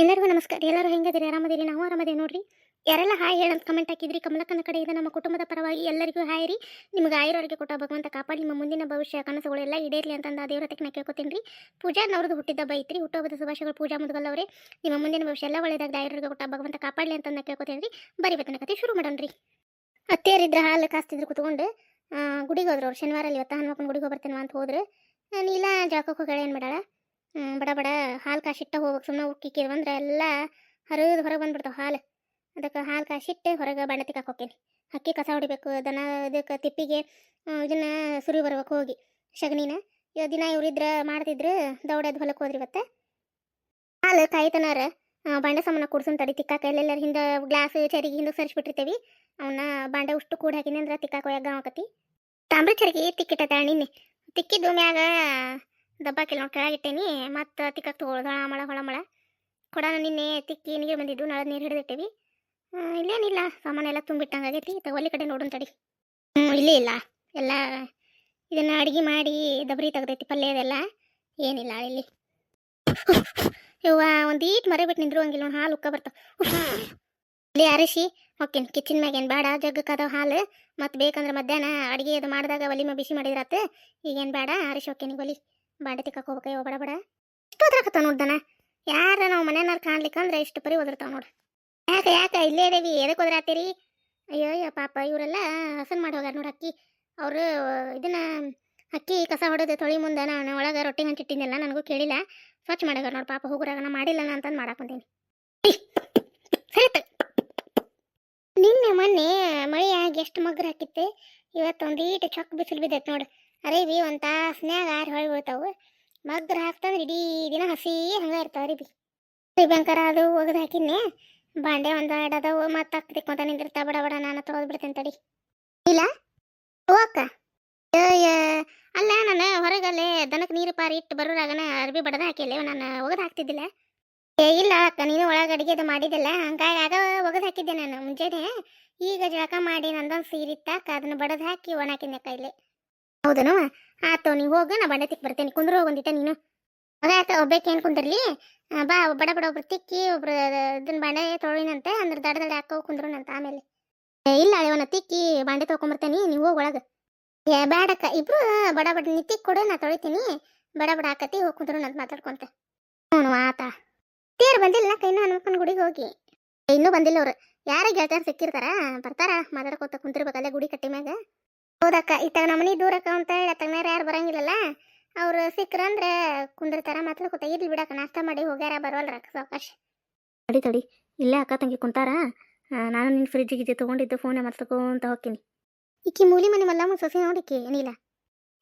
ಎಲ್ಲರಿಗೂ ನಮಸ್ಕಾರ. ಎಲ್ಲರೂ ಹೆಂಗದಿರಿ ಆರಾಮದಿರಿ? ನಾವು ಆರಾಮದೇವಿ ನೋಡ್ರಿ. ಯಾರೆಲ್ಲ ಹಾಯ್ ಹೇಳಂತ ಕಮೆಂಟ್ ಹಾಕಿದ್ರಿ, ಕಮಲಕ್ಕನ ಇದೆ ನಮ್ಮ ಕುಟುಂಬದ ಪರವಾಗಿ ಎಲ್ಲರಿಗೂ ಹಾಯ್ ರೀ. ನಿಮ್ಗೆ ಆಯುರ್ವರಿಗೆ ಕೊಟ್ಟ ಭಗವಂತ ಕಾಪಾಡಿ, ನಿಮ್ಮ ಮುಂದಿನ ಭವಿಷ್ಯ ಕನಸುಗಳೆಲ್ಲ ಈಡೇರ್ಲಿ ಅಂತಂದು ಆ ದೇವರ ತಕ್ಕನ ನಾ ಕೇಳ್ಕೊತೀನಿ ರೀ. ಪೂಜಾನವ್ರದ್ದು ಹುಟ್ಟಿದ ಐತ್ರಿ. ಹುಟ್ಟುಹಬ್ಬದ ಶುಭಾಶಯಗಳು ಪೂಜಾ ಮುದ್ಗಲ್ ಅವರೇ. ನಿಮ್ಮ ಮುಂದಿನ ಭವಿಷ್ಯ ಎಲ್ಲ ಒಳ್ಳೆಯದಾಗ ಆಯುರ್ವರಿಗೆ ಕೊಟ್ಟ ಭಗವಂತ ಕಾಪಾಡಲಿ ಅಂತ ಕೇಳ್ಕೊತೀನಿ ರೀ. ಬರೀ ಬತ್ತನ ಕತೆ ಶುರು ಮಾಡೋಣ ರೀ. ಅತ್ತೆಯರಿದ್ರೆ ಹಾಲು ಕಾಸ್ತಿದ್ರು ಕುತ್ಕೊಂಡು ಗುಡಿಗೆ ಹೋದ್ರು ಅವ್ರು. ಶನಿವಾರ ಇವತ್ತು ಹನುಮಪ್ಪನ ಗುಡಿಗೆ ಹೋಗ್ಬರ್ತೇನೆ ಅಂತ ಹೋದ್ರೆ. ನಾನು ಜಾಕಕ್ಕೆ ಹೋಗ್ಯಾಳ ಏನು ಮಾಡಾಳ ಬಡ ಬಡ. ಹಾಲು ಕಾಸಿಟ್ಟ ಹೋಗ್ಬೇಕು. ಸುಮ್ಮನೆ ಉಕ್ಕಿಕ್ಕಿ ಅಂದ್ರೆ ಎಲ್ಲ ಹರಿದು ಹೊರಗೆ ಬಂದ್ಬಿಡ್ತಾವೆ ಹಾಲು. ಅದಕ್ಕೆ ಹಾಲು ಕಾಸಿಟ್ಟು ಹೊರಗೆ ಬಾಂಡೆ ತಿಕ್ಕಾಕ್ ಅಕ್ಕಿ ಕಸ ಹೊಡಿಬೇಕು, ದನ ಇದಕ್ಕೆ ತಿಪ್ಪಿಗೆ ಇದನ್ನ ಸುರಿ ಬರ್ಬೇಕು ಹೋಗಿ. ಸಗಣಿನ ಇವಾಗ ದಿನ ಇವ್ರಿದ್ರ ಮಾಡ್ತಿದ್ರು ದೌಡದ ಹೊಲಕ್ಕೆ ಹೋದ್ರಿ ಇವತ್ತು. ಹಾಲು ಕಾಯ್ತನಾರ. ಬಾಂಡೆ ಸಾಮಾನ ಕುಡ್ಸನ್ ತಡಿ ತಿಕ್ಕಾಕ. ಎಲ್ಲೆಲ್ಲರ ಹಿಂದೆ ಗ್ಲಾಸ್ ಚರಿಗೆ ಹಿಂದೆ ಸರಿಸ್ಬಿಟ್ಟಿರ್ತೀವಿ. ಅವನ್ನ ಬಾಂಡೆ ಉಷ್ಟು ಕೂಡ ಹಾಕಿನಿ ಅಂದ್ರೆ ತಿಕ್ಕಾಕ ಒಯ್ಯಾಗ ಆಕತಿ. ತಾಮ್ರ ಚರಿಗೆ ತಿಕ್ಕಿಟ್ಟ ನಿನ್ನೆ. ತಿಕ್ಕಿದ್ದು ಮ್ಯಾಗ ದಬ್ಬಾಕಿಲ್ಲ ನೋಡಿ ಕೆಳಗಿಟ್ಟೇನಿ ಮತ್ತು ತಿಕ್ಕಕ್ಕೆ ತಗೊಳ್ಳೋದು ಹೊಳ ಹೊಳ ಮಳ. ಕೊಡಾನ ನಿನ್ನೆ ತಿಕ್ಕಿ ನೀರು ಬಂದಿದ್ದು ನಳದ ನೀರು ಹಿಡಿದಿಟ್ಟೇವಿ ಇಲ್ಲೇನಿಲ್ಲ ಸಾಮಾನೆಲ್ಲ ತುಂಬಿಟ್ಟಂಗಾಗೈತಿ ತಗೊಳ್ಳಿ ಕಡೆ ನೋಡೋಣ ತಡಿ. ಹ್ಞೂ ಇಲ್ಲೇ ಇಲ್ಲ, ಎಲ್ಲ ಇದನ್ನು ಅಡುಗೆ ಮಾಡಿ ದಬ್ರಿ ತೆಗ್ದೈತಿ ಪಲ್ಯ ಇದೆಲ್ಲ ಏನಿಲ್ಲ ಇಲ್ಲಿ. ಇವ ಒಂದೀಟ್ ಮರೆ ಬಿಟ್ಟು ನಿಂದ್ರು ಹಂಗಿಲ್ಲ ಹಾಲು ಉಕ್ಕ ಬರ್ತಾವೆ. ಇಲ್ಲಿ ಆರಿಸಿ ಓಕೆ ಕಿಚನ್ ಮ್ಯಾಗೇನು ಬೇಡ ಜಗ್ಗಕ್ಕದಾವ ಹಾಲು, ಮತ್ತು ಬೇಕಂದ್ರೆ ಮಧ್ಯಾಹ್ನ ಅಡುಗೆ ಅದು ಮಾಡಿದಾಗ ಒಲಿ ಮ ಬಿಸಿ ಮಾಡಿದ್ರಾತ, ಈಗೇನು ಬೇಡ, ಅರಿಶಿ ಹೊಕ್ಕೇನಿ, ಒಲಿ. ಬಾಂಡೆ ತಿಕ್ಕಕ್ಕೆ ಹೋಗ್ಬೇಕು ಬಡ ಬಡ. ಇಷ್ಟು ಓದ್ರಾಕತ್ತಾವ ನೋಡ್ದನ ಯಾರ ನಾವು ಮನೆಯವ್ರು ಕಾಣ್ಲಿಕ್ಕಂದ್ರೆ ಇಷ್ಟು ಪರಿ ಓದಿರ್ತಾವ ನೋಡು. ಯಾಕೆ ಯಾಕೆ, ಇಲ್ಲೇ ಇದೇವಿ ಎದಕ್ಕೆ ಓದ್ರಾತೀರಿ ಅಯ್ಯೋ ಅಯ್ಯೋ, ಪಾಪ ಇವರೆಲ್ಲ ಹಸನ್ ಮಾಡಿ ಹೋಗ್ಯಾರ ನೋಡಿ ಅಕ್ಕಿ. ಅವರು ಇದನ್ನ ಅಕ್ಕಿ ಕಸ ಹೊಡೆದು ತೊಳಿ ಮುಂದೆ ನಾನು ಒಳಗೆ ರೊಟ್ಟಿ ಹಂಚಿಟ್ಟಿದ್ದೆಲ್ಲ ನನಗೂ ಕೇಳಿಲ್ಲ. ಸ್ವಚ್ಛ ಮಾಡ್ಯಾರ ನೋಡಿ, ಪಾಪ ಹೋಗುರಾಗ ನಾ ಮಾಡಿಲ್ಲ ಅಂತಂದು ಮಾಡಕ್ಕೆ ನಿನ್ನೆ ಮೊನ್ನೆ ಮಳೆ ಆಗಿ ಎಷ್ಟು ಮಗ್ರ ಹಾಕಿತ್ತೆ? ಇವತ್ತೊಂದು ಒಂದೀಟು ಚೊಕ್ ಬಿಸಿಲು ಬಿದ್ದೈತೆ ನೋಡು. ಅರೇಬಿ ಒಂದು ತಾಸ್ನ್ಯಾಗ ಆರು ಹೊಳಿ ಬೀಳ್ತಾವೆ ಮಗ್ರ ಹಾಕ್ತಂದ್ರೆ ಇಡೀ ದಿನ ಹಸಿ ಹಂಗೆ ಇರ್ತಾವ ಬಿ. ಬಂಕರ ಅದು ಒಗದು ಹಾಕಿದ್ನೆ ಬಾಂಡೆ ಒಂದು ಎರಡು ಅದಾವು, ಮತ್ತೆ ಅಕ್ಕ ನಿಂದಿರ್ತಾ, ಬಡ ಬಡ ನಾನು ತೊಗೊಳ್ ಬಿಡ್ತೇನೆ ತಡಿ. ಇಲ್ಲ? ಹೋಗಕ್ಕ ಅಲ್ಲ ನಾನು ಹೊರಗಲ್ಲೇ ದನಕ್ಕೆ ನೀರು ಪಾರಿ ಇಟ್ಟು ಬರೋರಾಗನ ಅರ್ಬಿ ಬಡದ ಹಾಕಿಲ್ಲ, ನಾನು ಒಗದು ಹಾಕ್ತಿದ್ದಿಲ್ಲ. ಏ, ಇಲ್ಲ ಅಕ್ಕ, ನೀನು ಒಳಗೆ ಅಡಿಗೆ ಅದು ಮಾಡಿದ್ದಿಲ್ಲ, ಹಂಗಾಗಿ ಆಗ ಒಗದು ಹಾಕಿದ್ದೆ ನಾನು ಮುಂಜಾನೆ. ಈಗ ಜಳಕ ಮಾಡಿ ನಂದೊಂದು ಸೀರಿತ್ತಾಕ ಅದನ್ನು ಬಡದು ಹಾಕಿ ಒಣ ಹಾಕಿದ್ದೆ ಕೈಲಿ ಹೌದನು? ಆತು ನೀವು ಹೋಗು, ನಾ ಬಂಡೆ ತಿಕ್ ಬರ್ತೇನೆ. ಕುಂದ್ರು ಹೋಗೊಂದಿಟ್ಟ ನೀನು. ಅದಾಕ ಒಬ್ಬೇಕೇನು ಕುಂದಿರ್ಲಿ? ಬಾ, ಬಡ ಬಡ ಒಬ್ರು ತಿಕ್ಕಿ, ಒಬ್ರು ಇದನ್ನ ಬಾಂಡೆ ತೊಳಿನಂತೆ ಅಂದ್ರೆ ದಡ ದಡ ಹಾಕೋ ಕುಂದ್ರುನಂತ ಆಮೇಲೆ. ಇಲ್ಲ ಇವನ ತಿಕ್ಕಿ, ಬಾಂಡೆ ತೊಗೊಂಬರ್ತೇನೆ ನೀವು ಹೋಗಿ ಒಳಗೆ. ಏ ಬೇಡಕ್ಕ ಇಬ್ರು, ಬಡ ಬಡ, ನೀ ತಿಕ್ಕಿ ಕೊಡು, ನಾ ತೊಳಿತೀನಿ. ಬಡ ಬಡ ಹಾಕತಿ, ಹೋಗಿ ಕುಂದ್ರುನಂತ ಮಾತಾಡ್ಕೊಂತ. ಹ್ಞೂ, ಆತ. ತೇರು ಬಂದಿಲ್ಲ ಕೈನ ಹನುಮಪ್ಪನ ಗುಡಿಗೆ ಹೋಗಿ. ಇನ್ನೂ ಬಂದಿಲ್ಲ ಅವ್ರು. ಯಾರ ಗೆಳತಿಯರು ಸಿಕ್ಕಿರ್ತಾರ, ಬರ್ತಾರ, ಮಾತಾಡ್ಕೊತ ಕುಂತಿರ್ಬೇಕಲ್ಲ ಗುಡಿ ಕಟ್ಟಿ ಮ್ಯಾಗ. ಹೌದಕ್ಕ ಇತ್ತಾಗ ನಮ್ಮನೆ ದೂರಕ್ಕ ಅಂತ ಹೇಳಿ ಅತ್ತಾಗ ಯಾರು ಬರಂಗಿಲ್ಲಲ್ಲ? ಅವ್ರು ಸಿಕ್ರಂದ್ರೆ ಕುಂದಿರ್ತಾರ ಮಾತಾಡ್ಕೊತ ಇರ್ಲಿ ಬಿಡಕ್ಕ ನಾಷ್ಟ ಮಾಡಿ ಹೋಗ್ಯಾರ ಬರೋಲ್ರ ಸಾವಕಾಶ. ತಡಿ ತಡಿ ಇಲ್ಲೇ ಅಕ್ಕ ತಂಗಿ ಕುಂತಾರ ನಾನು ನಿನ್ನ ಫ್ರಿಜ್ ಗಿಜ್ ತೊಗೊಂಡಿದ್ದು ಫೋನೇ ಮಾಡ್ತಕೊಂತ ಹೋಗ್ತೀನಿ ಈಕಿ ಮೂಲಿ ಮನೆ ಮಲ್ಲಮ್ಮ ಸೊಸೆ ನೋಡಿಕಿ ಏನಿಲ್ಲ.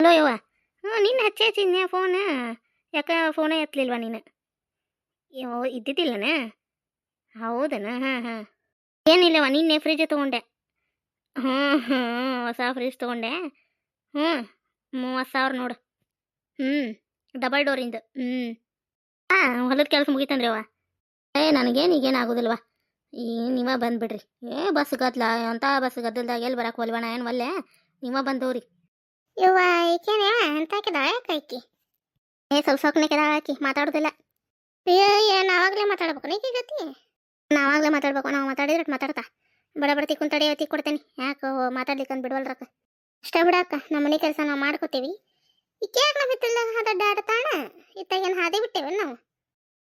ಹಲೋ ಯವ್ವ ಹ್ಞೂ ನಿನ್ನ ಹಚ್ಚಿ ಹಚ್ಚಿದ್ನೆ ಫೋನ್ ಯಾಕ ಫೋನೇ ಎತ್ತಲಿಲ್ವಾ ನೀನು? ಇದ್ದಿದ್ದಿಲ್ಲನ? ಹೌದನ? ಹಾಂ ಹಾಂ. ಏನಿಲ್ಲವ ನಿನ್ನೆ ಫ್ರಿಜ್ ತೊಗೊಂಡೆ. ಹ್ಞೂ ಹ್ಞೂ ಹೊಸ ಫ್ರಿಜ್ ತೊಗೊಂಡೆ. ಹ್ಞೂ ಮೂವತ್ತು ಸಾವಿರ ನೋಡು. ಹ್ಞೂ ಡಬಲ್ ಡೋರಿಂದು ಹ್ಞೂ ಹಾಂ ಹೊಲದ ಕೆಲಸ ಮುಗೀತಂದ್ರಿ ಅವ ಏ ನನಗೇನು ಈಗೇನು ಆಗೋದಿಲ್ವಾ? ಈ ನೀವ ಬಂದ್ಬಿಡ್ರಿ. ಏ ಬಸ್ ಗದ್ಲ ಅಂತ ಬಸ್ ಗದ್ದಲ್ದಾಗ ಎಲ್ಲಿ ಬರಕ್ಕೆ ಒಲ್ವಣ ಏನು ಒಲ್ಲೆ? ನೀವ ಬಂದವ್ರಿ ಯವ್ವ ಈಕೇನೇ ಅಂತ ಏ ಸ್ವಲ್ಪ ಸೊಕ್ಕನೆ ಕೆದ ಹಾಕಿ ಮಾತಾಡೋದಿಲ್ಲ. ಏ ಏನು ಆವಾಗಲೇ ಮಾತಾಡ್ಬೇಕು ನೀಗತಿ ನಾವಾಗಲೇ ಮಾತಾಡ್ಬೇಕು ನಾವು ಮಾತಾಡಿದ್ರೆ ಮಾತಾಡ್ತಾ. ಬಡ ಬಡ ತಿಕ್ಕೊಂಡ್ ತಡಿ ತಿಕ್ ಕೊಡ್ತೇನೆ. ಯಾಕೆ ಮಾತಾಡ್ಲಿಕ್ಕೆ ಬಿಡವಲ್ರಕ್ಕ ಇಷ್ಟ ಬಿಡಕ್ಕ ನಮ್ಮ ಮನೆ ಕೆಲಸ ನಾವು ಮಾಡ್ಕೋತೀವಿ. ಈಕ್ಯಾಕ ನಾವು ಇತ್ತಲ್ಲ ಅಡ್ಡಾಡ್ತಾಣ? ಇತ್ತಾಗೇನು ಹಾದಿ ಬಿಟ್ಟೇವಲ್ಲ ನಾವು?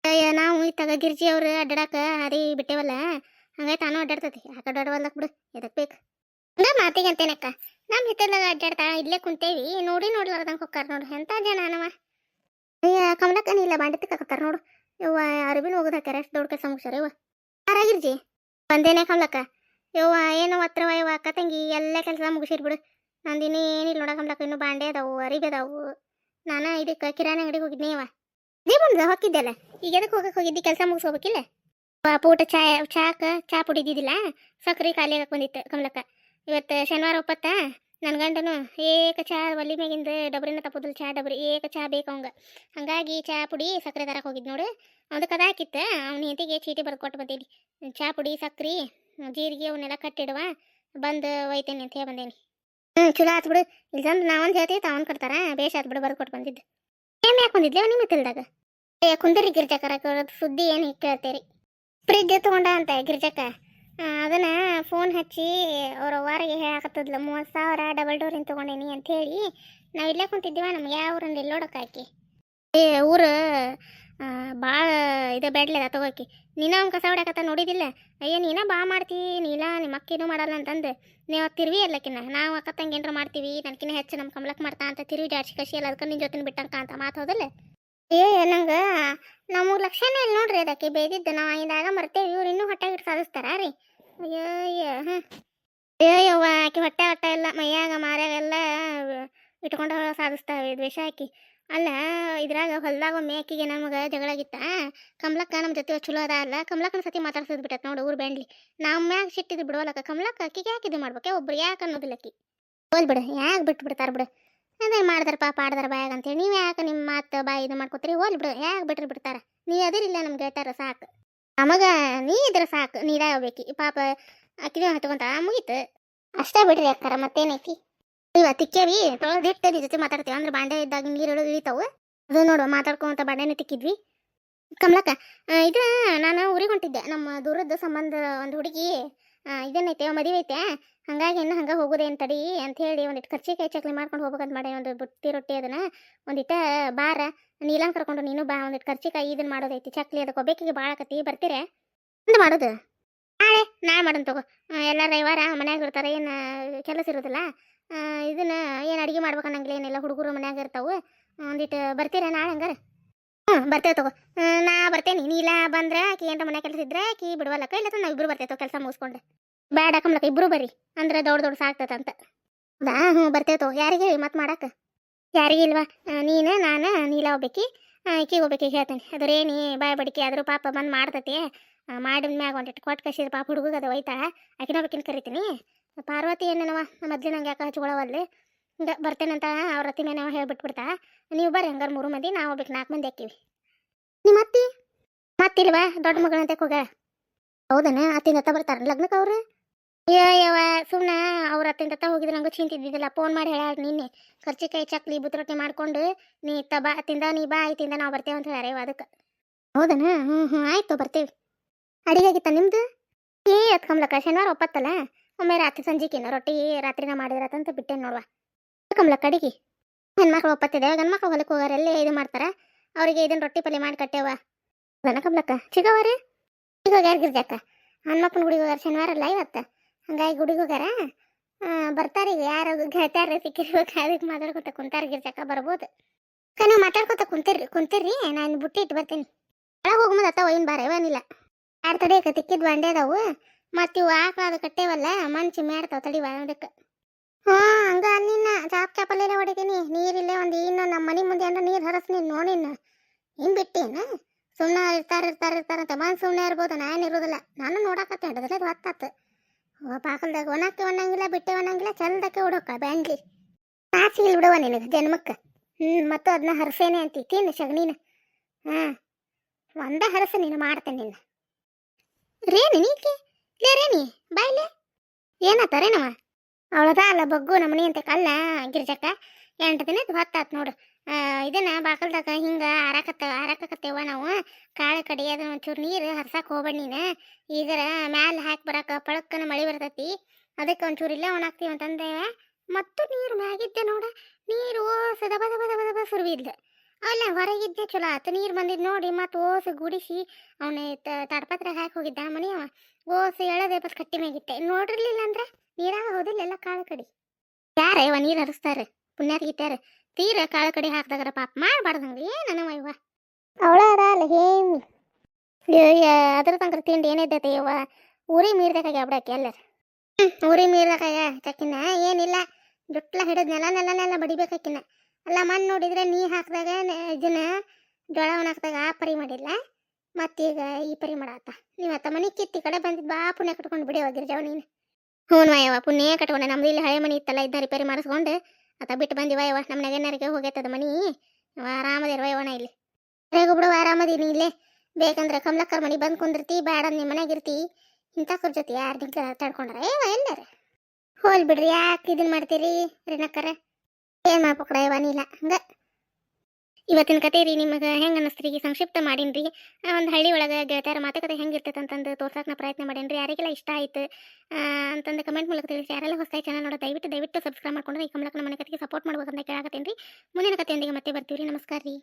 ಅಯ್ಯ, ನಾವು ಇತ್ತಾಗ ಗಿರ್ಜಿ ಅವ್ರು ಅಡ್ಡಾಡಕ ಹಾದಿ ಬಿಟ್ಟೇವಲ್ಲ? ಹಂಗಾಗಿ ತಾನು ಅಡ್ಡಾಡ್ತೈತಿ ಯಾಕೆ ಅಡ್ಡಾಡವಲ್ಲಕ್ ಬಿಡು ಎದಕ್ಕೆ ಬೇಕು? ಹಂಗ ಮಾತಿಗೆ ಅಂತೇನಕ್ಕ ನಮ್ಮ ಹಿತ್ತಲ್ದಾಗ ಅಡ್ಡಾಡ್ತಾ ಇಲ್ಲೇ ಕುಂತೇವಿ. ನೋಡಿ ನೋಡ್ಲಾರ್ದಂಗೆ ಹೊಕ್ಕಾರ ನೋಡು. ಎಂಥ ಜನ ನಮ್ಮ ಅಯ್ಯ, ಕಮಲಕ್ಕ, ನೀ ಇಲ್ಲ ಬಾಂಡೆ ತಿಕ್ಕಾಕತ್ತಾರ ನೋಡು. ಇವ ಅರಿಬಿನ ಹೋಗೋದು ಹಾಕ್ಯಾರ ಎಷ್ಟು ದೊಡ್ಡ ಕೆಲಸ ಮುಗ್ಸ್ಯಾರ ಯವ್ವ. ಆರಾಗಿರ್ಜಿ ಬಂದೇನೆ ಕಮಲಕ್ಕ. ಯವ್ವ, ಏನೋ ಹತ್ರವ ಯವ್ವ, ಅಕ್ಕ ತಂಗಿ, ಎಲ್ಲ ಕೆಲಸ ಮುಗಿಸಿರ್ಬಿಡು ನಂದಿನ ಏನಿಲ್ಲ ನೋಡ ಕಮಲಕ್ಕ ಇನ್ನು ಬಾಂಡೆ ಅದಾವು, ಅರಿಬಿ ಅದಾವು. ನಾನು ಇದಕ್ಕೆ ಕಿರಾಣಿ ಅಂಗಡಿಗೆ ಹೋಗಿದ್ನಿ ಯವ್ವ. ನೀ ಬಂದ ಹೋಗಿದ್ದೆಲ್ಲ ಈಗ ಎದಕ್ಕೆ ಹೋಗಕ್ಕೆ ಹೋಗಿದ್ದಿ? ಕೆಲಸ ಮುಗಿಸ್ಕೋಬೇಕಿಲ್ಲ? ಪೂಟ ಚಾ ಚಾಕ, ಚಾ ಪುಡಿದಿದ್ದಿಲ್ಲ ಸಕ್ಕರೆ ಖಾಲಿ ಆಗಕ್ಕೆ ಬಂದಿತ್ತು ಕಮಲಕ್ಕ ಇವತ್ತು ಶನಿವಾರ ಒಪ್ಪತ್ತ? ನನ್ನ ಗಂಡನು ಏಕ ಚಾ ಒಲಿ ಮ್ಯಾಗಿಂದ ಡಬ್ರಿನ ತಪ್ಪೋದಿಲ್ಲ ಚಾ ಡಬ್ರಿ, ಏಕ ಚಾ ಬೇಕು ಅವಂಗ. ಹಂಗಾಗಿ ಚಾ ಪುಡಿ ಸಕ್ಕರೆ ತರಕ್ಕೆ ಹೋಗಿದ್ದು ನೋಡು. ಅದಕ್ಕೆ ಅದಾಕಿತ್ತ ಅವ್ನ ಹೆಂತಿಗೆ ಚೀಟಿ ಬರ್ದು ಕೊಟ್ಟು ಬಂದೀನಿ. ಚಾ ಪುಡಿ, ಸಕ್ರೆ ಜೀರಿಗೆ ಅವನ್ನೆಲ್ಲ ಕಟ್ಟಿಡುವ ಬಂದು ಒಯ್ತೇನೆ ಅಂತ ಹೇಳಿ ಬಂದೇನಿ. ಹ್ಞೂ ಚಲೋ ಆತು ಬಿಡು. ತಂದು ನಾವೊಂದು ಹೇಳ್ತೀವಿ ತಾವೊಂದು ಕೊಡ್ತಾರ ಬೇಷ್ ಆತು ಬಿಡು ಬರ್ದು ಕೊಟ್ಟು ಬಂದಿದ್ದು. ಏನ್ ಯಾಕೆ ಬಂದಿದ್ಲೆ ನಿಮ್ಮ ತಿಳ್ದಾಗ ಏ ಕುಂದರಿ ಗಿರ್ಜಕರ ಸುದ್ದಿ ಏನು ಕೇಳ್ತೀರಿ. ಫ್ರಿಜ್ ತೊಗೊಂಡ ಅಂತ ಗಿರ್ಜಕ್ಕ ಆ, ಅದನ್ನ ಫೋನ್ ಹಚ್ಚಿ ಅವ್ರ ವಾರಿಗೆ ಹೇಳಕತ್ತದ್ಲ ಮೂವತ್ತು ಸಾವಿರ ಡಬಲ್ ಡೋರಿನ ತೊಗೊಂಡೇನಿ ಅಂತ ಹೇಳಿ ನಾವು ಇಲ್ಲೇ ಕುಂತಿದ್ದೀವ ನಮ್ಗೆ ಯಾವ ಊರಿಂದ ಹಾಕಿ ಏ, ಊರು ಭಾಳ ಇದು ಬೇಡ್ಲದ ತಗೋಕಿ ನೀನ ಅವ್ನು ಕಸ ಹೊಡ್ಯಾಕತ್ತ ನೋಡಿದಿಲ್ಲ? ಅಯ್ಯ, ನೀನ ಬಾ ಮಾಡ್ತೀ, ನೀಲ ನಿಮ್ಮ ಅಕ್ಕಿನೂ ಮಾಡಲ್ಲ ಅಂತಂದು. ನೀವು ತಿರ್ವಿ ಅಲ್ಲಕಿನ್ನ ನಾವು ಅಕ್ಕ ತಂಗಿ ಏನ್ರ ಮಾಡ್ತೀವಿ, ನನ್ಕಿನ್ನ ಹೆಚ್ಚು ನಮ್ಮ ಕಮಲಕ್ ಮಾಡ್ತಾ ಅಂತ ತಿರುವಿ ಜಾಡ್ಸಿ ಕಸಿ ಅಲ್ಲ ಅದಕ್ಕೆ ನಿನ್ನ ಜೊತೆ ಬಿಟ್ಟಂಕ ಅಂತ ಮಾತು ಹೋದಲ್ಲ. ಏ, ನಂಗೆ ನಮ್ಮ ಲಕ್ಷನೇ ಇಲ್ಲ ನೋಡ್ರಿ ಅದಕ್ಕೆ ಬೇದಿದ್ದು ನಾವು ಇದಾಗ ಮರ್ತೇವೆ, ಇವ್ರು ಇನ್ನೂ ಹೊಟ್ಟೆ ಇಟ್ಟು ಸಾಧಿಸ್ತಾರ ರೀ. ಅಯ್ಯೋ ಅಯ್ಯೋ ಹಾಂ ಅಯ್ಯೋ ಆಕೆ ಹೊಟ್ಟೆ ಹೊಟ್ಟೆ ಎಲ್ಲ ಮೈಯಾಗ ಮಾರ್ಯಾಗ ಎಲ್ಲ ಇಟ್ಕೊಂಡು ಸಾಧಿಸ್ತಾವೆ ದ್ವೇಷ ಹಾಕಿ ಅಲ್ಲ, ಇದ್ರಾಗ ಹೊಲ್ದಾಗ ಒಮ್ಮೆ ಆಕಿಗೆ ನಮಗೆ ಜಗಳಾಗಿತ್ತ? ಕಮಲಕ್ಕ ನಮ್ಮ ಜೊತೆ ಚಲೋ ಅದ ಅಲ್ಲ? ಕಮಲಕ್ಕನ ಸತಿ ಮಾತಾಡ್ಸೋದು ಬಿಟ್ಟತ್ ನೋಡು ಊರು ಬೆಂಡ್ಲಿ ನಮ್ಮ ಮ್ಯಾಗ ಸಿಟ್ಟಿದ್ದು ಬಿಡೋಲಕ್ಕ. ಕಮಲಕ್ಕ ಅಕ್ಕಿಗೆ ಯಾಕೆ ಇದು ಮಾಡ್ಬೇಕೆ? ಒಬ್ರು ಯಾಕೆ ಅನ್ನೋದಿಲ್ಲ ಅಕ್ಕಿ. ಹೋಲ್ ಬಿಡು, ಯಾಕೆ ಬಿಟ್ಟು ಬಿಡ್ತಾರೆ ಬಿಡು. ಅದೇ ಮಾಡ್ದಾರ ಪಾಪ, ಆಡ್ದಾರ ಬಾಯಾಗ ಅಂತೇಳಿ. ನೀವು ಯಾಕೆ ನಿಮ್ಮ ಮಾತು ಬಾಯಿ ಇದು ಮಾಡ್ಕೊತೀರಿ? ಹೋಲ್ ಬಿಡು, ಯಾಕೆ ಬಿಟ್ರಿ ಬಿಡ್ತಾರೆ? ನೀ ಅದಿರಿಲ್ಲ ನಮ್ಗೆ ಹೇಳ್ತಾರ ಸಾಕು. ನಮಗ ನೀ ಇದ್ರ ಸಾಕು ನೀರ ಹೋಗ್ಬೇಕಿ ಪಾಪ, ಅಕ್ಕಿದ ಹತ್ಕೊಂತ ಮುಗೀತು. ಅಷ್ಟೇ ಬಿಡ್ರಿ ಅಕ್ಕಾರ ಮತ್ತೇನೈತಿ ಇವ ತಿಕ್ಕೇವಿ ತೊಳೆದಿಟ್ಟು ನಿಜ ಜೊತೆ ಮಾತಾಡ್ತೀವಿ. ಅಂದ್ರೆ ಬಾಂಡೆ ಇದ್ದಾಗ ನೀರು ಇಳಿತಾವು. ಅದು ನೋಡು ಮಾತಾಡ್ಕೊಂತ ಬಾಂಡೆನ ತಿಕ್ಕಿದ್ವಿ. ಕಮಲಕ್ಕ ಇದು ನಾನು ಊರಿಗೆ ಹೊಂಟಿದ್ದೆ. ನಮ್ಮ ದೂರದ ಸಂಬಂಧ, ಒಂದು ಹುಡುಗಿ ಇದನ್ನೈತೆ ಮದುವೆ ಐತೆ. ಹಂಗಾಗಿ ಇನ್ನು ಹಂಗೆ ಹೋಗೋದೇನು ತಡಿ ಅಂತ ಹೇಳಿ ಒಂದಿಟ್ಟು ಕರ್ಚಿಕಾಯಿ ಚಕ್ಲಿ ಮಾಡ್ಕೊಂಡು ಹೋಗ್ಬೇಕಂತ ಮಾಡಿ ಒಂದು ಬುತ್ತಿ ರೊಟ್ಟಿ ಅದನ್ನ ಒಂದಿಟ್ಟ ಬಾರ ನೀಲನ್ ಕರ್ಕೊಂಡು ನೀನು ಬಾ ಒಂದಿಟ್ಟು ಕರ್ಚಿಕಾಯಿ ಇದನ್ನ ಮಾಡೋದೈತಿ. ಚಕ್ಲಿ ಅದಕ್ಕೆ ಒಬ್ಬೇಕಿಗೆ ಭಾಳ ಆಕತಿ. ಬರ್ತೀರಾ? ಒಂದು ಮಾಡೋದು. ನಾಳೆ ನಾ ಮಾಡೋಣ ತಗೋ. ಎಲ್ಲ ರವಿವಾರ ಮನ್ಯಾಗ ಇರ್ತಾರೆ, ಏನು ಕೆಲಸ ಇರೋದಿಲ್ಲ. ಇದನ್ನ ಏನು ಅಡುಗೆ ಮಾಡ್ಬೇಕನ್ನಂಗಿಲ್ಲ ಏನಿಲ್ಲ, ಹುಡುಗರು ಮನ್ಯಾಗ ಇರ್ತಾವು. ಒಂದಿಟ್ಟು ಬರ್ತೀರಾ ನಾಳೆ ಹಂಗಾರೆ? ಹ್ಞೂ ಬರ್ತೇವೆ ತಗೋ. ನಾ ಬರ್ತೇನೆ. ನೀಲ ಬಂದ್ರೆ ಆಕಿ ಏನ್ರ ಮನೆ ಕೆಲಸ ಇದ್ರೆ ಆಕಿ ಬಿಡವಲ್ಲಕ್ಕ, ಇಲ್ಲ ನಾವು ಇಬ್ರು ಬರ್ತೇವೆ ಕೆಲಸ ಮುಗಿಸ್ಕೊಂಡೆ. ಬೇಡ ಕಮ್ಲಕ್ಕ ಇಬ್ರು ಬರ್ರಿ. ಅಂದ್ರೆ ದೊಡ್ಡ ದೊಡ್ಡ ಸಾಕ್ತದಂತ ಹೌದಾ ಹ್ಞೂ ಬರ್ತೇವೆ ತಗೋ. ಯಾರಿಗೆ ಮತ್ತೆ ಮಾಡಕ್ಕೆ ಯಾರಿಗೆ ಇಲ್ವಾ? ನೀನು, ನಾನು, ನೀಲ ಹೋಗ್ಬೇಕಿ ಆಕಿಗೆ ಹೋಗ್ಬೇಕಿ ಹೇಳ್ತೇನೆ. ಅದ್ರೇನಿ ಬಾಯ್ ಬಡಿಕೆ, ಆದರೂ ಪಾಪ ಬಂದು ಮಾಡ್ತತಿ. ಮಾಡಿದ ಮ್ಯಾಗ ಒಂದಿಟ್ಟು ಕೊಟ್ಟು ಕಸಿದ ಪಾಪ ಹುಡುಗ ಅದು ಒಯ್ತಾಳ. ಆಕಿನ ಬೇಕಿನ ಕರಿತೀನಿ. ಪಾರ್ವತಿ ಏನೇನವ ಮೊದ್ಲು ನಂಗೆ ಯಾಕೆ ಹಚ್ಕೊಳವಲ್ಲಿ ಹಿಂಗೆ ಬರ್ತೇನಂತ ಅವ್ರ ಅತ್ತಿ ಮೇಲೆ ಹೇಳ್ಬಿಟ್ಬಿಡ್ತಾ, ನೀವು ಬರ್ರಿ ಹಂಗಾರೆ ಮೂರು ಮಂದಿ, ನಾವು ಹೋಗ್ಬೇಕು ನಾಲ್ಕು ಮಂದಿ ಹಾಕಿವಿ. ನಿಮ್ಮ ಅತ್ತಿ? ಮತ್ತಿಲ್ವಾ ದೊಡ್ಡ ಮಗಳಂತೆ ಹೋಗ್ಯಾಳ ಹೌದನ? ಅತ್ತಿನ ಹತ್ತ ಬರ್ತಾರ ಲಗ್ನಕ್ಕೆ ಅವ್ರು? ಅಯ್ಯವ ಸುಮ್ಮನೆ ಅವ್ರ ಅತ್ತಿನ ತತ್ತ ಹೋಗಿದ್ರೆ ನಂಗೆ ಚಿಂತಿದ್ದಿದ್ದಿಲ್ಲ ಫೋನ್ ಮಾಡಿ ಹೇಳ ನಿನ್ನೆ. ಕರ್ಚಿಕಾಯಿ ಚಕ್ಲಿ ಬುತ್ತರೊಟ್ಟಿ ಮಾಡ್ಕೊಂಡು, ನೀ ಇತ್ತ ಬಾ ತಿಂದ ನೀ ಬಾ ಆಯ್ತಿಂದ ನಾವು ಬರ್ತೇವೆ ಅಂತ ಹೇಳ್ಯಾರ ಅದಕ್ಕೆ. ಹೌದನ? ಹ್ಞೂ ಹ್ಞೂ ಆಯ್ತು, ಬರ್ತೀವಿ. ಅಡಿಗೆ ಆಗಿತ್ತ ನಿಮ್ದು? ಏ ಕಮ್ಲಕ್ಕ ಶನಿವಾರ ಒಪ್ಪತ್ತಲ್ಲ? ಒಮ್ಮೆ ರಾತ್ರಿ ಸಂಜೆಕಿನ ರೊಟ್ಟಿ ರಾತ್ರಿನ ಮಾಡಿದ್ರತಂತ ಬಿಟ್ಟೇನು ನೋಡುವ. ಕಮಲ ಅಡಿಗೆ ಹೆಣ್ಮಕ್ಳು ಒಪ್ಪತ್ತಿದೆ ಗಂಡ್ಮಕ್ಳು ಹೊಲಕ್ಕೆ ಹೋಗಾರ ಎಲ್ಲೇ ಇದು ಮಾಡ್ತಾರ. ಅವರಿಗೆ ಇದನ್ನ ರೊಟ್ಟಿ ಪಲ್ಯ ಮಾಡಿ ಕಟ್ಟೇವ ದನ ಕಮಲಕ್ಕ. ಚಿಗವರಿ ಈಗ ಹೋಗ್ಯಾರ ಗಿರ್ಜಕ್ಕ? ಹನುಮಪ್ಪನ ಗುಡಿಗೆ ಹೋಗ್ಯಾರ ಶನಿವಾರ ಅಲ್ಲ ಇವತ್ತು? ಹಂಗಾಗಿ ಗುಡಿಗೆ ಹೋಗ್ಯಾರ? ಬರ್ತಾರ ಈಗ ಯಾರು ಗೆಳತ್ಯಾರ ಸಿಕ್ಕಿರ್ಬೇಕು ಅದಕ್ಕೆ ಮಾತಾಡ್ಕೊತ ಕುಂತಾರ ಗಿರ್ಜಕ್ಕ ಬರ್ಬೋದು. ಅಕ್ಕ, ನೀವು ಮಾತಾಡ್ಕೊತ ಕುಂತಿರ್ರಿ ಕುಂತಿರ್ರಿ ನಾನು ಬುಟ್ಟಿ ಇಟ್ಟು ಬರ್ತೀನಿ. ಒಳಗೆ ಹೋಗ್ಮದ ಅತ್ತ ಒಯ್ನ್ ಬಾರ ಇವನಿಲ್ಲ ಯಾರ ತಡೆ ತಿಕ್ಕಿದ್ ಬಂಡೆ ಅದಾವು. ಮತ್ತು ಇವು ಆಕಳ ಅದು ಕಟ್ಟೇವಲ್ಲ, ಮಂಚಿ ಮಾಡ್ತಾವ ತಡಿ ಅದಕ್ಕೆ ಹಾ ಹಂಗ ನಿನ್ನ ಚಾಪ್ ಚಾಪಲ್ಲೇ ಹೊಡಿತೀನಿ. ನೀರಿಲ್ಲೇ ಒಂದು ಇನ್ನು ನಮ್ಮ ಮನೆ ಮುಂದೆ ಅಂದ್ರೆ ನೀರು ಹರಸ್ ನೀನು ನೋಡಿನ ಹಿಂಗೆ ಬಿಟ್ಟೇನ ಸುಮ್ಮನೆ ಇರ್ತಾರ ಇರ್ತಾರ ಇರ್ತಾರಂತ ಮನ್ ಸುಮ್ಮನೆ ಇರ್ಬೋದು, ನಾನು ಇರೋದಿಲ್ಲ. ನಾನು ನೋಡಕತ್ತೆ ಹಿಡಿದ್ರೆ ಅದು ಓ, ಪಾಕಲ್ದಾಗ ಒಣಕ್ಕೆ ಒಣಂಗಿಲ್ಲ, ಬಿಟ್ಟೆ ಒಣಂಗಿಲ್ಲ ಚಂದಕ್ಕೆ ಹುಡುಕ ಬ್ಯಾಂಡ್ಲಿ ಪಾಚಿ ಬಿಡುವ ನಿನಗೆ ಜನ್ಮಕ್ಕೆ. ಹ್ಞೂ ಮತ್ತು ಅದನ್ನ ಹರಸೇನೆ ಅಂತಿ. ತಿನ್ನು ಸಗಣಿನ ಹಾಂ, ಒಂದ ಹರಸ ನೀನು ಮಾಡ್ತೇನೆ ನಿನ್ನ. ರೇ ನೀಕೆ ಲೇ ರೇನಿ ಬಾಯ್ಲೆ ಏನಾತಾರೇನವ ಅವಳದ ಅಲ್ಲ ಬಗ್ಗು ನಮ್ಮನಿ ಅಂತ ಕಲ್ಲ ಗಿರ್ಜಕ್ಕ. ಎಂಟು ದಿನ ಹೊತ್ತಾತ್ ನೋಡು. ಇದನ್ನ ಬಾಕಲ್ದಾಗ ಹಿಂಗೆ ಆರಾಕತ್ತ ಆರಾಕತ್ತೇವ ನಾವು. ಕಾಳು ಕಡಿ ಅದನ್ನ ಒಂಚೂರು ನೀರು ಹರ್ಸಕ್ ಹೋಗ್ಬೇಡ ನೀನು. ಈಗರ ಮ್ಯಾಲೆ ಹಾಕಿ ಬರಕ್ಕೆ ಪಳಕ್ಕನ ಮಳಿ ಬರ್ತೈತಿ. ಅದಕ್ಕೆ ಒಂಚೂರು ಇಲ್ಲೇ ಒಣಾಕ್ತೀವಿ ಅಂತಂದೇವ ಮತ್ತು ನೀರು ಮ್ಯಾಗಿದ್ದೆ ನೋಡ. ನೀರು ಓಸ ದಬ ದಬ ದಬ ದಬ ಅಲ್ಲ ಹೊರಗಿದ್ದೆ ಚಲೋ ಆತು. ನೀರು ಬಂದಿದ್ದು ನೋಡಿ ಮತ್ತು ಓಸ ಗುಡಿಸಿ ಅವನ ತಡಪತ್ರ ಹಾಕಿ ಹೋಗಿದ್ದ ಮನೆಯವ. ಓಸು ಎಳದೆ ಬಸ್ ಕಟ್ಟಿ ಮ್ಯಾಗಿಟ್ಟೆ ನೋಡಿರ್ಲಿಲ್ಲ ಅಂದ್ರೆ ನೀರಾಗ ಹೋದಿಲ್ಲ ಎಲ್ಲ ಕಾಳು ಕಡಿ. ಯಾರೇ ಇವ ನೀರು ಹರಿಸ್ತಾರೆ ಪುಣ್ಯಾರ ಗಿಟ್ಟಾರ ತೀರ ಕಾಳು ಕಡಿ ಹಾಕ್ದಾಗರ ಪಾಪ ಮಾಡಬಾರ್ದಂಗ್ರಿ ಏನವ ಇವ ಅವಳ ಅಲ್ಲ ಹೇಮ್. ಅದ್ರ ತಂಕ್ರ ತಿಂಡಿ ಏನಿದ್ದೈತೆ ಇವ ಊರಿ ಮೀರ್ದಾಗ ಬಿಡಕ್ಕೆ ಎಲ್ಲರ. ಊರಿ ಮೀರ್ದಾಗ ಚಕ್ಕಿನ ಏನಿಲ್ಲ ಜುಟ್ಲ ಹಿಡಿದ್ ನೆಲ ನೆಲ ನೆಲ ಬಡಿಬೇಕಾಕಿನ ಅಲ್ಲ ಮಣ್ಣು ನೋಡಿದ್ರೆ ನೀ ಹಾಕಿದಾಗ ಇದನ್ನ ಜೋಳವನ್ನ ಹಾಕಿದಾಗ ಆ ಪರಿ ಮಾಡಿಲ್ಲ. ಮತ್ತೀಗ ಈ ಪರಿ ಮಾಡಾತ. ನೀವು ಅತ್ತ ಮನೆ ಕಿತ್ತಿ ಕಡೆ ಬಂದಿದ್ ಬಾ, ಪುಣ್ಯ ಕಟ್ಕೊಂಡು ಬಿಡಿ ಹೋಗಿರ್ಜಾವ ನೀನು. ಹ್ಞೂ ಯವ್ವ ಪುಣ್ಯ ಕಟ್ಕೊಂಡೆ. ನಮ್ದು ಇಲ್ಲಿ ಹಳೆ ಮನೆ ಇತ್ತಲ್ಲ ಇದ್ದ ರಿಪೇರಿ ಮಾಡಿಸ್ಕೊಂಡು. ಆತ ಬಿಟ್ಟು ಬಂದಿವ ಯವ್ವ ನಮ್ಮ ನಗೆನರಿಗೆ ಹೋಗೈತದ ಮನಿ. ಆರಾಮದಿರುವ ಯವನ ಇಲ್ಲಿ. ಹೇಗೂ ಬಿಡುವ ಆರಾಮದೀನಿ ಇಲ್ಲೇ. ಬೇಕಂದ್ರೆ ಕಮಲಕ್ಕರ ಮನೆ ಬಂದು ಕುಂದಿರ್ತಿ ಬೇಡ ನಿಮ್ಮ ಮನ್ಯಾಗ ಇರ್ತಿ ಇಂಥಕ್ರ ಜೊತೆ ಯಾರು ದಿನ ತಡ್ಕೊಂಡ್ರ ಏವ ಎಲ್ಲಾರ? ಹೋಲ್ ಬಿಡ್ರಿ, ಯಾಕೆ ಇದನ್ನ ಮಾಡ್ತೀರಿ ನಕ್ಕರ ಏನ್ ಮಾಡ್ಬೇಕ್ರ ಯವ ನೀಲ? ಹಂಗ. ಇವತ್ತಿನ ಕತೆ ರೀ ನಿಮಗೆ ಹೆಂಗೆ ಅನ್ನಿಸ್ತ್ರಿ ಈಗ ಸಂಕ್ಷಿಪ್ತ ಮಾಡೀನಿ ರೀ. ಒಂದು ಹಳ್ಳಿ ಒಳಗೆ ಗೆಳತಿಯರ ಮಾತುಕತೆ ಹೆಂಗೆ ಇರ್ತೈತೆ ಅಂತಂದು ತೋರ್ಸಕ್ಕೆ ನಾ ಪ್ರಯತ್ನ ಮಾಡೇನಿ ರೀ ಯಾರಿಗೆಲ್ಲ ಇಷ್ಟ ಆಯ್ತು ಅಂತಂದು ಕಮೆಂಟ್ ಮೂಲಕ ತಿಳಿಸಿ. ಯಾರೆಲ್ಲ ಹೊಸ ಚಾನಲ್ ನೋಡೋ, ದಯವಿಟ್ಟು ದಯವಿಟ್ಟು ಸಬ್ಸ್ಕ್ರೈಬ್ ಮಾಡ್ಕೊಂಡ್ರೆ ಈ ಕಮಲಕ್ಕನ ಮನೆ ಕತೆಗೆ ಸಪೋರ್ಟ್ ಮಾಡ್ಬೇಕಂತ ಕೇಳಾಕತ್ತೀನಿ ರೀ. ಮುಂದಿನ ಕತೆಯೊಂದಿಗೆ ಮತ್ತೆ ಬರ್ತೀವಿ ರೀ. ನಮಸ್ಕಾರ ರೀ.